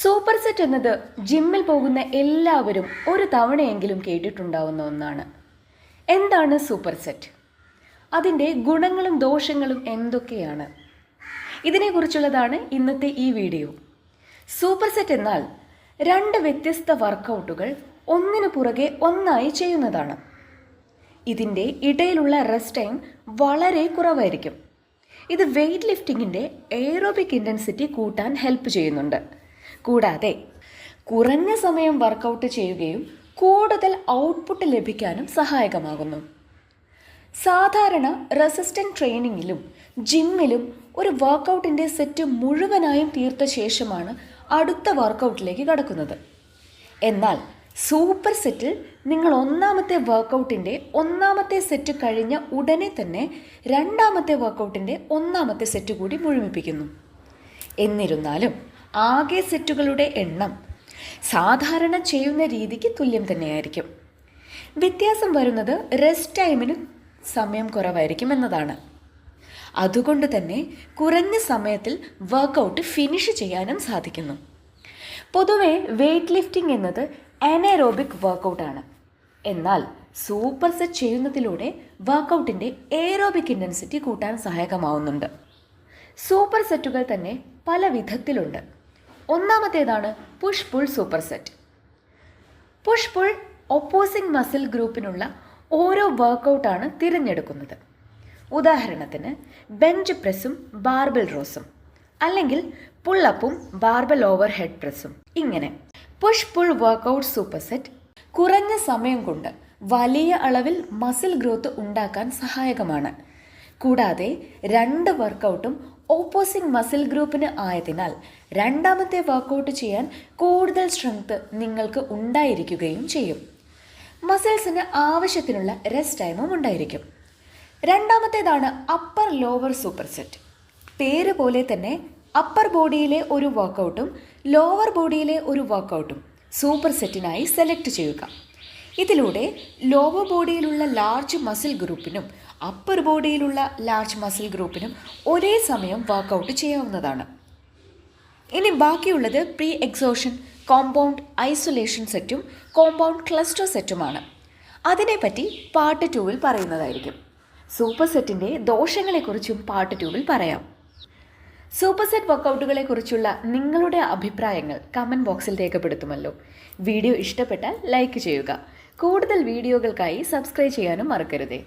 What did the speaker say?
Super set എന്നത് ജിമ്മിൽ പോകുന്ന എല്ലാവരും ഒരു തവണയെങ്കിലും കേട്ടിട്ടുണ്ടാവുന്ന ഒന്നാണ്. എന്താണ് സൂപ്പർ സെറ്റ്? അതിന്റെ ഗുണങ്ങളും ദോഷങ്ങളും എന്തൊക്കെയാണ്? ഇതിനെക്കുറിച്ചുള്ളതാണ് ഇന്നത്തെ ഈ വീഡിയോ. സൂപ്പർ സെറ്റ് എന്നാൽ രണ്ട് വ്യത്യസ്ത വർക്കൗട്ടുകൾ ഒന്നിനു പുറകെ ഒന്നായി ചെയ്യുന്നതാണ്. ഇതിന്റെ ഇടയിലുള്ള റെസ്റ്റ് ടൈം വളരെ കുറവായിരിക്കും. ഇത് വെയ്റ്റ് ലിഫ്റ്റിങ്ങിന്റെ എയറോബിക് ഇന്റൻസിറ്റി കൂട്ടാൻ ഹെൽപ്പ് ചെയ്യുന്നുണ്ട്. കൂടാതെ കുറഞ്ഞ സമയം വർക്കൗട്ട് ചെയ്യുകയും കൂടുതൽ ഔട്ട്പുട്ട് ലഭിക്കാനും സഹായകമാകുന്നു. സാധാരണ റെസിസ്റ്റന്റ് ട്രെയിനിങ്ങിലും ജിമ്മിലും ഒരു വർക്കൗട്ടിന്റെ സെറ്റ് മുഴുവനായും തീർത്ത ശേഷമാണ് അടുത്ത വർക്കൗട്ടിലേക്ക് കടക്കുന്നത്. എന്നാൽ സൂപ്പർ സെറ്റിൽ നിങ്ങൾ ഒന്നാമത്തെ വർക്കൗട്ടിന്റെ ഒന്നാമത്തെ സെറ്റ് കഴിഞ്ഞ ഉടനെ തന്നെ രണ്ടാമത്തെ വർക്കൗട്ടിന്റെ ഒന്നാമത്തെ സെറ്റ് കൂടി മുഴുമിപ്പിക്കുന്നു. എന്നിരുന്നാലും ആകെ സെറ്റുകളുടെ എണ്ണം സാധാരണ ചെയ്യുന്ന രീതിക്ക് തുല്യം തന്നെയായിരിക്കും. വ്യത്യാസം വരുന്നത് റെസ്റ്റ് ടൈമിന് സമയം കുറവായിരിക്കും എന്നതാണ്. അതുകൊണ്ട് തന്നെ കുറഞ്ഞ സമയത്തിൽ വർക്കൗട്ട് ഫിനിഷ് ചെയ്യാനും സാധിക്കുന്നു. പൊതുവെ വെയ്റ്റ് ലിഫ്റ്റിംഗ് എന്നത് അനേറോബിക് വർക്കൗട്ടാണ് എന്നാൽ സൂപ്പർ സെറ്റ് ചെയ്യുന്നതിലൂടെ വർക്കൗട്ടിന്റെ എയറോബിക് ഇന്റൻസിറ്റി കൂട്ടാൻ സഹായകമാവുന്നുണ്ട്. സൂപ്പർ സെറ്റുകൾ തന്നെ പല വിധത്തിലുണ്ട് ഒന്നാമത്തേതാണ് push pull super set push pull opposing muscle ഗ്രൂപ്പിനുള്ള ഓരോ വർക്കൗട്ടാണ് തിരഞ്ഞെടുക്കുന്നത്. ഉദാഹരണത്തിന് ബെഞ്ച് പ്രസ്സും ബാർബൽ റോസും അല്ലെങ്കിൽ പുള്ളപ്പും ബാർബൽ ഓവർ ഹെഡ് പ്രസ്സും ഇങ്ങനെ push pull workout super set കുറഞ്ഞ സമയം കൊണ്ട് വലിയ അളവിൽ മസിൽ ഗ്രോത്ത് ഉണ്ടാക്കാൻ സഹായകമാണ്. കൂടാതെ രണ്ട് വർക്കൗട്ടും ഓപ്പോസിംഗ് മസിൽ ഗ്രൂപ്പിന് ആയതിനാൽ രണ്ടാമത്തെ വർക്കൗട്ട് ചെയ്യാൻ കൂടുതൽ സ്ട്രെങ്ത് നിങ്ങൾക്ക് ഉണ്ടായിരിക്കുകയും ചെയ്യും. മസിൽസിന് ആവശ്യത്തിനുള്ള റെസ്റ്റ് ടൈമും ഉണ്ടായിരിക്കും. രണ്ടാമത്തേതാണ് അപ്പർ ലോവർ സൂപ്പർ സെറ്റ് പേര് പോലെ തന്നെ അപ്പർ ബോഡിയിലെ ഒരു വർക്കൗട്ടും ലോവർ ബോഡിയിലെ ഒരു വർക്കൗട്ടും സൂപ്പർ സെറ്റിനായി സെലക്ട് ചെയ്യുക. ഇതിലൂടെ ലോവർ ബോഡിയിലുള്ള ലാർജ് മസിൽ ഗ്രൂപ്പിനും അപ്പർ ബോഡിയിലുള്ള ലാർജ് മസിൽ ഗ്രൂപ്പിനും ഒരേ സമയം വർക്കൗട്ട് ചെയ്യാവുന്നതാണ്. ഇനി ബാക്കിയുള്ളത് പ്രീ എക്സോഷൻ കോമ്പൗണ്ട് ഐസൊലേഷൻ സെറ്റും കോമ്പൗണ്ട് ക്ലസ്റ്റർ സെറ്റുമാണ് അതിനെപ്പറ്റി പാർട്ട് ടൂവിൽ പറയുന്നതായിരിക്കും. സൂപ്പർ സെറ്റിന്റെ ദോഷങ്ങളെക്കുറിച്ചും പാർട്ട് ടൂവിൽ പറയാം. സൂപ്പർ സെറ്റ് വർക്കൗട്ടുകളെക്കുറിച്ചുള്ള നിങ്ങളുടെ അഭിപ്രായങ്ങൾ കമന്റ് ബോക്സിൽ രേഖപ്പെടുത്തുമല്ലോ. വീഡിയോ ഇഷ്ടപ്പെട്ടാൽ ലൈക്ക് ചെയ്യുക. കൂടുതൽ വീഡിയോകൾക്കായി സബ്സ്ക്രൈബ് ചെയ്യാനും മറക്കരുതേ.